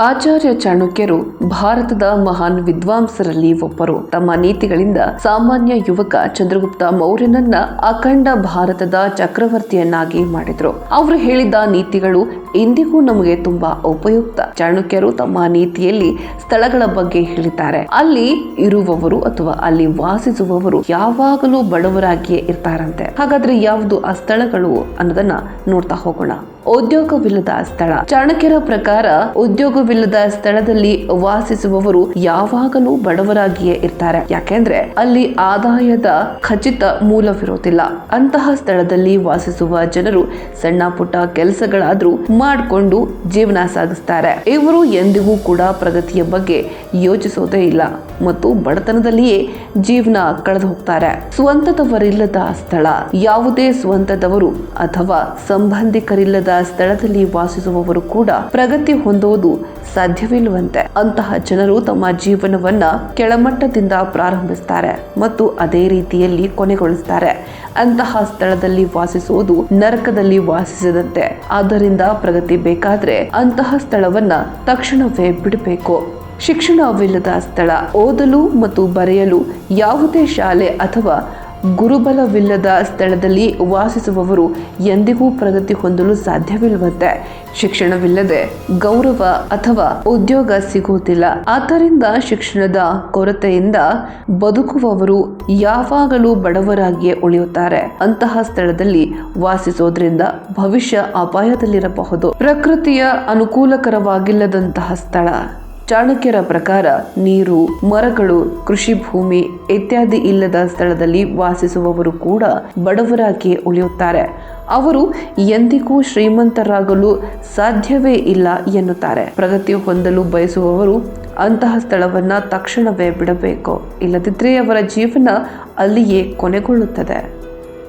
ಆಚಾರ್ಯ ಚಾಣಕ್ಯರು ಭಾರತದ ಮಹಾನ್ ವಿದ್ವಾಂಸರಲ್ಲಿ ಒಬ್ಬರು. ತಮ್ಮ ನೀತಿಗಳಿಂದ ಸಾಮಾನ್ಯ ಯುವಕ ಚಂದ್ರಗುಪ್ತ ಮೌರ್ಯನನ್ನ ಅಖಂಡ ಭಾರತದ ಚಕ್ರವರ್ತಿಯನ್ನಾಗಿ ಮಾಡಿದ್ರು. ಅವರು ಹೇಳಿದ ನೀತಿಗಳು ಇಂದಿಗೂ ನಮಗೆ ತುಂಬಾ ಉಪಯುಕ್ತ. ಚಾಣಕ್ಯರು ತಮ್ಮ ನೀತಿಯಲ್ಲಿ ಸ್ಥಳಗಳ ಬಗ್ಗೆ ಹೇಳಿದ್ದಾರೆ. ಅಲ್ಲಿ ಇರುವವರು ಅಥವಾ ಅಲ್ಲಿ ವಾಸಿಸುವವರು ಯಾವಾಗಲೂ ಬಡವರಾಗಿಯೇ ಇರ್ತಾರಂತೆ. ಹಾಗಾದ್ರೆ ಯಾವುದು ಆ ಸ್ಥಳಗಳು ಅನ್ನೋದನ್ನ ನೋಡ್ತಾ ಹೋಗೋಣ. ಉದ್ಯೋಗವಿಲ್ಲದ ಸ್ಥಳ. ಚಾಣಕ್ಯರ ಪ್ರಕಾರ ಉದ್ಯೋಗವಿಲ್ಲದ ಸ್ಥಳದಲ್ಲಿ ವಾಸಿಸುವವರು ಯಾವಾಗಲೂ ಬಡವರಾಗಿಯೇ ಇರ್ತಾರೆ. ಯಾಕೆಂದ್ರೆ ಅಲ್ಲಿ ಆದಾಯದ ಖಚಿತ ಮೂಲವಿರೋದಿಲ್ಲ. ಅಂತಹ ಸ್ಥಳದಲ್ಲಿ ವಾಸಿಸುವ ಜನರು ಸಣ್ಣ ಪುಟ್ಟ ಕೆಲಸಗಳಾದ್ರೂ ಮಾಡಿಕೊಂಡು ಜೀವನ ಸಾಗಿಸ್ತಾರೆ. ಇವರು ಎಂದಿಗೂ ಕೂಡ ಪ್ರಗತಿಯ ಬಗ್ಗೆ ಯೋಚಿಸೋದೇ ಇಲ್ಲ ಮತ್ತು ಬಡತನದಲ್ಲಿಯೇ ಜೀವನ ಕಳೆದು ಹೋಗ್ತಾರೆ. ಸ್ವಂತದವರಿಲ್ಲದ ಸ್ಥಳ, ಯಾವುದೇ ಸ್ವಂತದವರು ಅಥವಾ ಸಂಬಂಧಿಕರಿಲ್ಲದ ಸ್ಥಳದಲ್ಲಿ ವಾಸಿಸುವವರು ಕೂಡ ಪ್ರಗತಿ ಹೊಂದುವುದು ಸಾಧ್ಯವಿಲ್ಲವಂತೆ. ಅಂತಹ ಜನರು ತಮ್ಮ ಜೀವನವನ್ನ ಕೆಳಮಟ್ಟದಿಂದ ಪ್ರಾರಂಭಿಸ್ತಾರೆ ಮತ್ತು ಅದೇ ರೀತಿಯಲ್ಲಿ ಕೊನೆಗೊಳಿಸ್ತಾರೆ. ಅಂತಹ ಸ್ಥಳದಲ್ಲಿ ವಾಸಿಸುವುದು ನರಕದಲ್ಲಿ ವಾಸಿಸದಂತೆ. ಆದ್ದರಿಂದ ಪ್ರಗತಿ ಬೇಕಾದ್ರೆ ಅಂತಹ ಸ್ಥಳವನ್ನ ತಕ್ಷಣವೇ ಬಿಡಬೇಕು. ಶಿಕ್ಷಣವಿಲ್ಲದ ಸ್ಥಳ. ಓದಲು ಮತ್ತು ಬರೆಯಲು ಯಾವುದೇ ಶಾಲೆ ಅಥವಾ ಗುರುಬಲವಿಲ್ಲದ ಸ್ಥಳದಲ್ಲಿ ವಾಸಿಸುವವರು ಎಂದಿಗೂ ಪ್ರಗತಿ ಹೊಂದಲು ಸಾಧ್ಯವಿಲ್ಲವಂತೆ. ಶಿಕ್ಷಣವಿಲ್ಲದೆ ಗೌರವ ಅಥವಾ ಉದ್ಯೋಗ ಸಿಗುವುದಿಲ್ಲ. ಆದ್ದರಿಂದ ಶಿಕ್ಷಣದ ಕೊರತೆಯಿಂದ ಬದುಕುವವರು ಯಾವಾಗಲೂ ಬಡವರಾಗಿಯೇ ಉಳಿಯುತ್ತಾರೆ. ಅಂತಹ ಸ್ಥಳದಲ್ಲಿ ವಾಸಿಸೋದ್ರಿಂದ ಭವಿಷ್ಯ ಅಪಾಯದಲ್ಲಿರಬಹುದು. ಪ್ರಕೃತಿಯ ಅನುಕೂಲಕರವಾಗಿಲ್ಲದಂತಹ ಸ್ಥಳ. ಚಾಣಕ್ಯರ ಪ್ರಕಾರ ನೀರು, ಮರಗಳು, ಕೃಷಿ ಭೂಮಿ ಇತ್ಯಾದಿ ಇಲ್ಲದ ಸ್ಥಳದಲ್ಲಿ ವಾಸಿಸುವವರು ಕೂಡ ಬಡವರಾಗಿ ಉಳಿಯುತ್ತಾರೆ. ಅವರು ಎಂದಿಗೂ ಶ್ರೀಮಂತರಾಗಲು ಸಾಧ್ಯವೇ ಇಲ್ಲ ಎನ್ನುತ್ತಾರೆ. ಪ್ರಗತಿ ಹೊಂದಲು ಬಯಸುವವರು ಅಂತಹ ಸ್ಥಳವನ್ನು ತಕ್ಷಣವೇ ಬಿಡಬೇಕು. ಇಲ್ಲದಿದ್ದರೆ ಅವರ ಜೀವನ ಅಲ್ಲಿಯೇ ಕೊನೆಗೊಳ್ಳುತ್ತದೆ.